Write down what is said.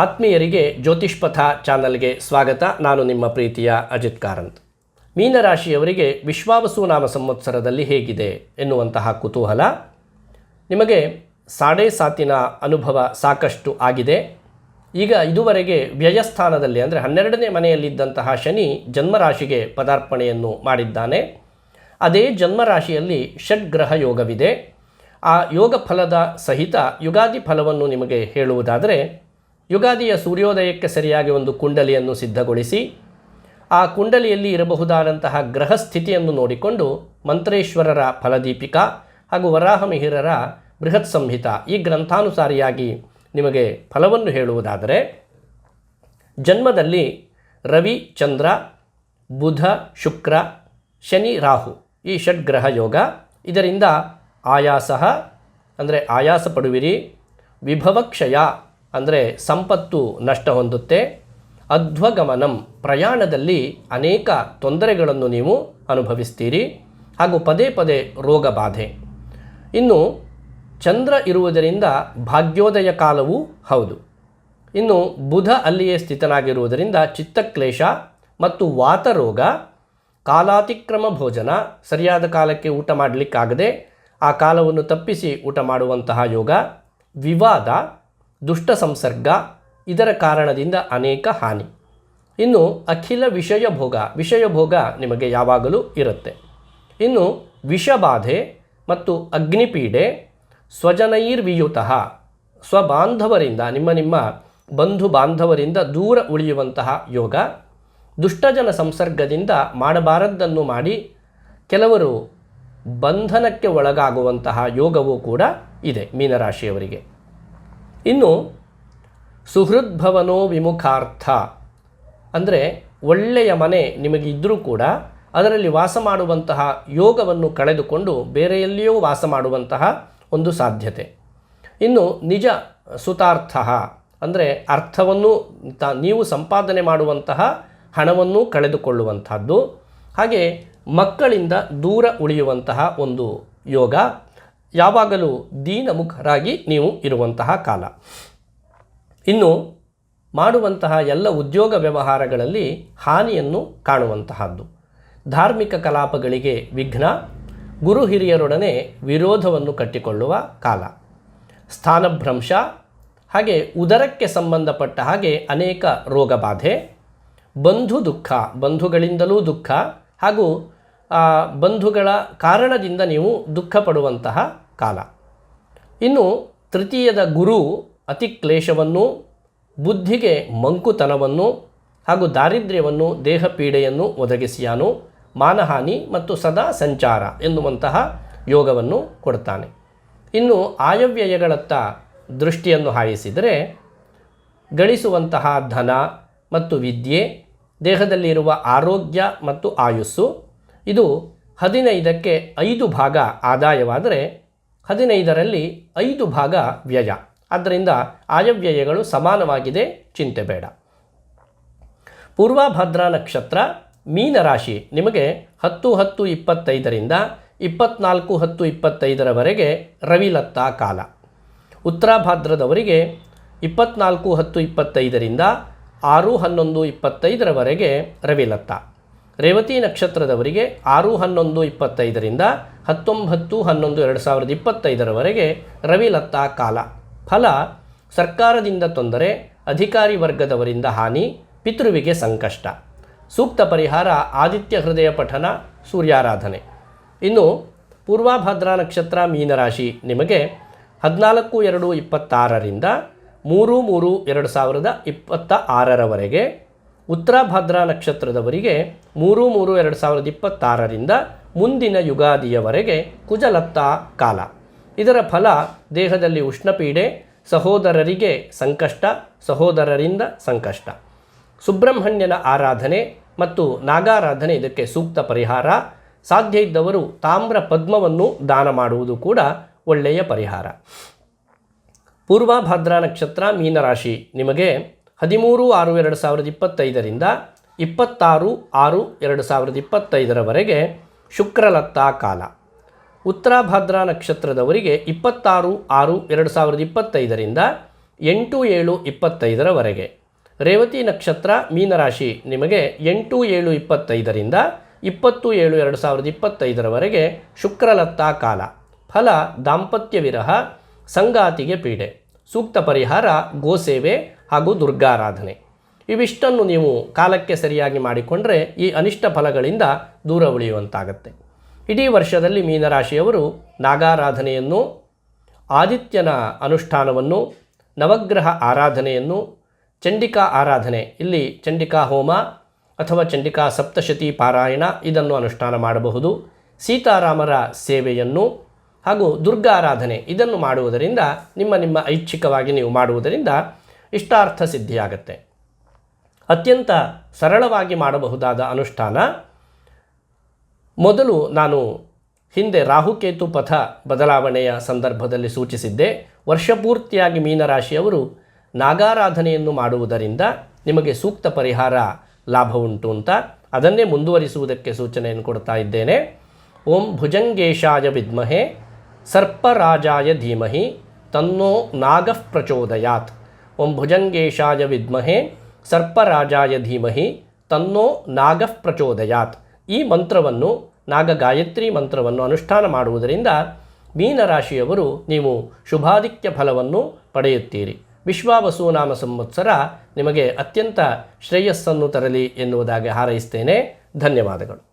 ಆತ್ಮೀಯರಿಗೆ ಜ್ಯೋತಿಷ್ಪಥ ಚಾನಲ್ಗೆ ಸ್ವಾಗತ. ನಾನು ನಿಮ್ಮ ಪ್ರೀತಿಯ ಅಜಿತ್ ಕಾರಂತ್. ಮೀನರಾಶಿಯವರಿಗೆ ವಿಶ್ವಾವಸು ನಾಮ ಸಂವತ್ಸರದಲ್ಲಿ ಹೇಗಿದೆ ಎನ್ನುವಂತಹ ಕುತೂಹಲ. ನಿಮಗೆ ಸಾಡೆ ಸಾತಿನ ಅನುಭವ ಸಾಕಷ್ಟು ಆಗಿದೆ. ಈಗ ಇದುವರೆಗೆ ವ್ಯಯಸ್ಥಾನದಲ್ಲಿ ಅಂದರೆ ಹನ್ನೆರಡನೇ ಮನೆಯಲ್ಲಿದ್ದಂತಹ ಶನಿ ಜನ್ಮರಾಶಿಗೆ ಪದಾರ್ಪಣೆಯನ್ನು ಮಾಡಿದ್ದಾನೆ. ಅದೇ ಜನ್ಮರಾಶಿಯಲ್ಲಿ ಷಡ್ಗ್ರಹ ಯೋಗವಿದೆ. ಆ ಯೋಗ ಫಲದ ಸಹಿತ ಯುಗಾದಿ ಫಲವನ್ನು ನಿಮಗೆ ಹೇಳುವುದಾದರೆ ಯುಗಾದಿಯ ಸೂರ್ಯೋದಯಕ್ಕೆ ಸರಿಯಾಗಿ ಒಂದು ಕುಂಡಲಿಯನ್ನು ಸಿದ್ಧಗೊಳಿಸಿ, ಆ ಕುಂಡಲಿಯಲ್ಲಿ ಇರಬಹುದಾದಂತಹ ಗ್ರಹ ಸ್ಥಿತಿಯನ್ನು ನೋಡಿಕೊಂಡು ಮಂತ್ರೇಶ್ವರರ ಫಲದೀಪಿಕಾ ಹಾಗೂ ವರಾಹಮಿಹಿರರ ಬೃಹತ್ ಸಂಹಿತ ಈ ಗ್ರಂಥಾನುಸಾರಿಯಾಗಿ ನಿಮಗೆ ಫಲವನ್ನು ಹೇಳುವುದಾದರೆ, ಜನ್ಮದಲ್ಲಿ ರವಿ, ಚಂದ್ರ, ಬುಧ, ಶುಕ್ರ, ಶನಿ, ರಾಹು ಈ ಷಡ್ಗ್ರಹ ಯೋಗ. ಇದರಿಂದ ಆಯಾಸ, ಅಂದರೆ ಆಯಾಸ ಪಡುವಿರಿ, ವಿಭವಕ್ಷಯ ಅಂದರೆ ಸಂಪತ್ತು ನಷ್ಟ ಹೊಂದುತ್ತೆ. ಅಧ್ವಗಮನಂ ಪ್ರಯಾಣದಲ್ಲಿ ಅನೇಕ ತೊಂದರೆಗಳನ್ನು ನೀವು ಅನುಭವಿಸ್ತೀರಿ. ಹಾಗೂ ಪದೇ ಪದೇ ರೋಗ ಬಾಧೆ. ಇನ್ನು ಚಂದ್ರ ಇರುವುದರಿಂದ ಭಾಗ್ಯೋದಯ ಕಾಲವೂ ಹೌದು. ಇನ್ನು ಬುಧ ಅಲ್ಲಿಯೇ ಸ್ಥಿತನಾಗಿರುವುದರಿಂದ ಚಿತ್ತಕ್ಲೇಶ ಮತ್ತು ವಾತರೋಗ, ಕಾಲಾತಿಕ್ರಮ ಭೋಜನ, ಸರಿಯಾದ ಕಾಲಕ್ಕೆ ಊಟ ಮಾಡಲಿಕ್ಕಾಗದೆ ಆ ಕಾಲವನ್ನು ತಪ್ಪಿಸಿ ಊಟ ಮಾಡುವಂತಹ ಯೋಗ, ವಿವಾದ ದುಷ್ಟ ಸಂಸರ್ಗ ಇದರ ಕಾರಣದಿಂದ ಅನೇಕ ಹಾನಿ. ಇನ್ನು ಅಖಿಲ ವಿಷಯ ಭೋಗ ವಿಷಯ ಭೋಗ ನಿಮಗೆ ಯಾವಾಗಲೂ ಇರುತ್ತೆ. ಇನ್ನು ವಿಷಬಾಧೆ ಮತ್ತು ಅಗ್ನಿಪೀಡೆ, ಸ್ವಜನೈರ್ವಿಯುತ, ಸ್ವಬಾಂಧವರಿಂದ, ನಿಮ್ಮ ನಿಮ್ಮ ಬಂಧು ಬಾಂಧವರಿಂದ ದೂರ ಉಳಿಯುವಂತಹ ಯೋಗ, ದುಷ್ಟಜನ ಸಂಸರ್ಗದಿಂದ ಮಾಡಬಾರದ್ದನ್ನು ಮಾಡಿ ಕೆಲವರು ಬಂಧನಕ್ಕೆ ಒಳಗಾಗುವಂತಹ ಯೋಗವೂ ಕೂಡ ಇದೆ ಮೀನರಾಶಿಯವರಿಗೆ. ಇನ್ನು ಸುಹೃದ್ಭವನೋ ವಿಮುಖಾರ್ಥ. ಅಂದರೆ ಒಳ್ಳೆಯ ಮನೆ ನಿಮಗಿದ್ದರೂ ಕೂಡ ಅದರಲ್ಲಿ ವಾಸ ಮಾಡುವಂತಹ ಯೋಗವನ್ನು ಕಳೆದುಕೊಂಡು ಬೇರೆಯಲ್ಲಿಯೂ ವಾಸ ಮಾಡುವಂತಹ ಒಂದು ಸಾಧ್ಯತೆ. ಇನ್ನು ನಿಜ ಸುತಾರ್ಥ, ಅಂದರೆ ಅರ್ಥವನ್ನು ತ ನೀವು ಸಂಪಾದನೆ ಮಾಡುವಂತಹ ಹಣವನ್ನು ಕಳೆದುಕೊಳ್ಳುವಂಥದ್ದು. ಹಾಗೆ ಮಕ್ಕಳಿಂದ ದೂರ ಉಳಿಯುವಂತಹ ಒಂದು ಯೋಗ. ಯಾವಾಗಲೂ ದೀನಮುಖರಾಗಿ ನೀವು ಇರುವಂತಹ ಕಾಲ. ಇನ್ನು ಮಾಡುವಂತಹ ಎಲ್ಲ ಉದ್ಯೋಗ ವ್ಯವಹಾರಗಳಲ್ಲಿ ಹಾನಿಯನ್ನು ಕಾಣುವಂತಹದ್ದು. ಧಾರ್ಮಿಕ ಕಲಾಪಗಳಿಗೆ ವಿಘ್ನ, ಗುರು ಹಿರಿಯರೊಡನೆ ವಿರೋಧವನ್ನು ಕಟ್ಟಿಕೊಳ್ಳುವ ಕಾಲ. ಸ್ಥಾನಭ್ರಂಶ, ಹಾಗೆ ಉದರಕ್ಕೆ ಸಂಬಂಧಪಟ್ಟ ಹಾಗೆ ಅನೇಕ ರೋಗಬಾಧೆ, ಬಂಧು ದುಃಖ, ಬಂಧುಗಳಿಂದಲೂ ದುಃಖ ಹಾಗೂ ಬಂಧುಗಳ ಕಾರಣದಿಂದ ನೀವು ದುಃಖ ಪಡುವಂತಹ ಕಾಲ. ಇನ್ನು ತೃತೀಯದ ಗುರು ಅತಿ ಕ್ಲೇಶವನ್ನು ಬುದ್ಧಿಗೆ ಮಂಕುತನವನ್ನು ಹಾಗೂ ದಾರಿದ್ರ್ಯವನ್ನು ದೇಹ ಪೀಡೆಯನ್ನು ಒದಗಿಸಿಯಾನು ಮಾನಹಾನಿ ಮತ್ತು ಸದಾ ಸಂಚಾರ ಎನ್ನುವಂತಹ ಯೋಗವನ್ನು ಕೊಡ್ತಾನೆ. ಇನ್ನು ಆಯವ್ಯಯಗಳತ್ತ ದೃಷ್ಟಿಯನ್ನು ಹಾಯಿಸಿದರೆ ಗಳಿಸುವಂತಹ ಧನ ಮತ್ತು ವಿದ್ಯೆ, ದೇಹದಲ್ಲಿರುವ ಆರೋಗ್ಯ ಮತ್ತು ಆಯುಸ್ಸು ಇದು ಹದಿನೈದಕ್ಕೆ ಐದು ಭಾಗ ಆದಾಯವಾದರೆ ಹದಿನೈದರಲ್ಲಿ ಐದು ಭಾಗ ವ್ಯಯ. ಆದ್ದರಿಂದ ಆಯವ್ಯಯಗಳು ಸಮಾನವಾಗಿದೆ, ಚಿಂತೆ ಬೇಡ. ಪೂರ್ವಭದ್ರಾ ನಕ್ಷತ್ರ, ಮೀನರಾಶಿ. ನಿಮಗೆ ಹತ್ತು ಹತ್ತು ಇಪ್ಪತ್ತೈದರಿಂದ ಇಪ್ಪತ್ನಾಲ್ಕು ಹತ್ತು ಇಪ್ಪತ್ತೈದರವರೆಗೆ ರವಿಲತ್ತ ಕಾಲ. ಉತ್ತರಾಭಾದ್ರದವರಿಗೆ ಇಪ್ಪತ್ನಾಲ್ಕು ಹತ್ತು ಇಪ್ಪತ್ತೈದರಿಂದ ಆರು ಹನ್ನೊಂದು ಇಪ್ಪತ್ತೈದರವರೆಗೆ ರವಿಲತ್ತ ರೇವತಿ ನಕ್ಷತ್ರದವರಿಗೆ ಆರು, ಹನ್ನೊಂದು, ಇಪ್ಪತ್ತೈದರಿಂದ ಹತ್ತೊಂಬತ್ತು, ಹನ್ನೊಂದು, ಎರಡು ಸಾವಿರದ ಇಪ್ಪತ್ತೈದರವರೆಗೆ ರವಿಲತ್ತ ಕಾಲ. ಫಲ, ಸರ್ಕಾರದಿಂದ ತೊಂದರೆ, ಅಧಿಕಾರಿ ವರ್ಗದವರಿಂದ ಹಾನಿ, ಪಿತೃವಿಗೆ ಸಂಕಷ್ಟ. ಸೂಕ್ತ ಪರಿಹಾರ, ಆದಿತ್ಯ ಹೃದಯ ಪಠನ, ಸೂರ್ಯಾರಾಧನೆ. ಇನ್ನು, ಪೂರ್ವಾಭದ್ರಾ ನಕ್ಷತ್ರ ಮೀನರಾಶಿ ನಿಮಗೆ ಹದಿನಾಲ್ಕು, ಎರಡು, ಇಪ್ಪತ್ತಾರರಿಂದ ಮೂರು ಮೂರು, ಎರಡು ಸಾವಿರದ ಇಪ್ಪತ್ತ ಆರರವರೆಗೆ ಉತ್ತರಾಭದ್ರಾ ನಕ್ಷತ್ರದವರಿಗೆ ಮೂರು ಮೂರು ಎರಡು ಸಾವಿರದ ಇಪ್ಪತ್ತಾರರಿಂದ ಮುಂದಿನ ಯುಗಾದಿಯವರೆಗೆ ಕುಜಲತ್ತಾ ಕಾಲ. ಇದರ ಫಲ ದೇಹದಲ್ಲಿ ಉಷ್ಣಪೀಡೆ, ಸಹೋದರರಿಗೆ ಸಂಕಷ್ಟ, ಸಹೋದರರಿಂದ ಸಂಕಷ್ಟ. ಸುಬ್ರಹ್ಮಣ್ಯನ ಆರಾಧನೆ ಮತ್ತು ನಾಗಾರಾಧನೆ ಇದಕ್ಕೆ ಸೂಕ್ತ ಪರಿಹಾರ. ಸಾಧ್ಯ ಇದ್ದವರು ತಾಮ್ರ ಪದ್ಮವನ್ನು ದಾನ ಮಾಡುವುದು ಕೂಡ ಒಳ್ಳೆಯ ಪರಿಹಾರ. ಪೂರ್ವಭದ್ರಾ ನಕ್ಷತ್ರ ಮೀನರಾಶಿ. ನಿಮಗೆ ಹದಿಮೂರು ಆರು ಎರಡು ಸಾವಿರದ ಇಪ್ಪತ್ತೈದರಿಂದ ಇಪ್ಪತ್ತಾರು ಆರು ಎರಡು ಸಾವಿರದ ಇಪ್ಪತ್ತೈದರವರೆಗೆ ಶುಕ್ರಲತ್ತಾ ಕಾಲ. ಉತ್ತರಾಭದ್ರಾ ನಕ್ಷತ್ರದವರಿಗೆ ಇಪ್ಪತ್ತಾರು ಆರು ಎರಡು ಸಾವಿರದ ಇಪ್ಪತ್ತೈದರಿಂದ ಎಂಟು ಏಳು ಇಪ್ಪತ್ತೈದರವರೆಗೆ. ರೇವತಿ ನಕ್ಷತ್ರ ಮೀನರಾಶಿ ನಿಮಗೆ ಎಂಟು ಏಳು ಇಪ್ಪತ್ತೈದರಿಂದ ಇಪ್ಪತ್ತು ಏಳು ಎರಡು ಸಾವಿರದ ಇಪ್ಪತ್ತೈದರವರೆಗೆ ಶುಕ್ರಲತ್ತಾ ಕಾಲ. ಫಲ ದಾಂಪತ್ಯ ವಿರಹ, ಸಂಗಾತಿಗೆ ಪೀಡೆ. ಸೂಕ್ತ ಪರಿಹಾರ ಗೋಸೇವೆ ಹಾಗೂ ದುರ್ಗಾರಾಧನೆ. ಇವಿಷ್ಟನ್ನು ನೀವು ಕಾಲಕ್ಕೆ ಸರಿಯಾಗಿ ಮಾಡಿಕೊಂಡರೆ ಈ ಅನಿಷ್ಟ ಫಲಗಳಿಂದ ದೂರ ಉಳಿಯುವಂತಾಗತ್ತೆ. ಇಡೀ ವರ್ಷದಲ್ಲಿ ಮೀನರಾಶಿಯವರು ನಾಗಾರಾಧನೆಯನ್ನು, ಆದಿತ್ಯನ ಅನುಷ್ಠಾನವನ್ನು, ನವಗ್ರಹ ಆರಾಧನೆಯನ್ನು, ಚಂಡಿಕಾ ಆರಾಧನೆ, ಇಲ್ಲಿ ಚಂಡಿಕಾ ಹೋಮ ಅಥವಾ ಚಂಡಿಕಾ ಸಪ್ತಶತಿ ಪಾರಾಯಣ ಇದನ್ನು ಅನುಷ್ಠಾನ ಮಾಡಬಹುದು. ಸೀತಾರಾಮರ ಸೇವೆಯನ್ನು ಹಾಗೂ ದುರ್ಗಾರಾಧನೆ ಇದನ್ನು ಮಾಡುವುದರಿಂದ ನಿಮ್ಮ ನಿಮ್ಮ ಐಚ್ಛಿಕವಾಗಿ ನೀವು ಮಾಡುವುದರಿಂದ ಇಷ್ಟಾರ್ಥ ಸಿದ್ಧಿಯಾಗತ್ತೆ. ಅತ್ಯಂತ ಸರಳವಾಗಿ ಮಾಡಬಹುದಾದ ಅನುಷ್ಠಾನ, ಮೊದಲು ನಾನು ಹಿಂದೆ ರಾಹುಕೇತು ಪಥ ಬದಲಾವಣೆಯ ಸಂದರ್ಭದಲ್ಲಿ ಸೂಚಿಸಿದ್ದೆ. ವರ್ಷಪೂರ್ತಿಯಾಗಿ ಮೀನರಾಶಿಯವರು ನಾಗಾರಾಧನೆಯನ್ನು ಮಾಡುವುದರಿಂದ ನಿಮಗೆ ಸೂಕ್ತ ಪರಿಹಾರ ಲಾಭ ಉಂಟು ಅಂತ ಅದನ್ನೇ ಮುಂದುವರಿಸುವುದಕ್ಕೆ ಸೂಚನೆಯನ್ನು ಕೊಡ್ತಾ ಇದ್ದೇನೆ. ಓಂ ಭುಜಂಗೇಶಾಯ ವಿದ್ಮಹೆ, ಸರ್ಪರಾಜಾಯ ಧೀಮಹಿ, ತನ್ನೋ ನಾಗಃ ಪ್ರಚೋದಯಾತ್. ಓಂ ಭುಜಂಗೇಶಾಯ ವಿದ್ಮಹೆ, ಸರ್ಪರಾಜಾಯ ಧೀಮಹಿ, ತನ್ನೋ ನಾಗಃ ಪ್ರಚೋದಯಾತ್. ಈ ಮಂತ್ರವನ್ನು ನಾಗ ಗಾಯತ್ರಿ ಮಂತ್ರವನ್ನು ಅನುಷ್ಠಾನ ಮಾಡುವುದರಿಂದ ಮೀನರಾಶಿಯವರು ನೀವು ಶುಭಾಧಿಕ್ಯ ಫಲವನ್ನು ಪಡೆಯುತ್ತೀರಿ. ವಿಶ್ವಾವಸು ನಾಮ ಸಂವತ್ಸರ ನಿಮಗೆ ಅತ್ಯಂತ ಶ್ರೇಯಸ್ಸನ್ನು ತರಲಿ ಎನ್ನುವುದಾಗಿ ಹಾರೈಸ್ತೇನೆ. ಧನ್ಯವಾದಗಳು.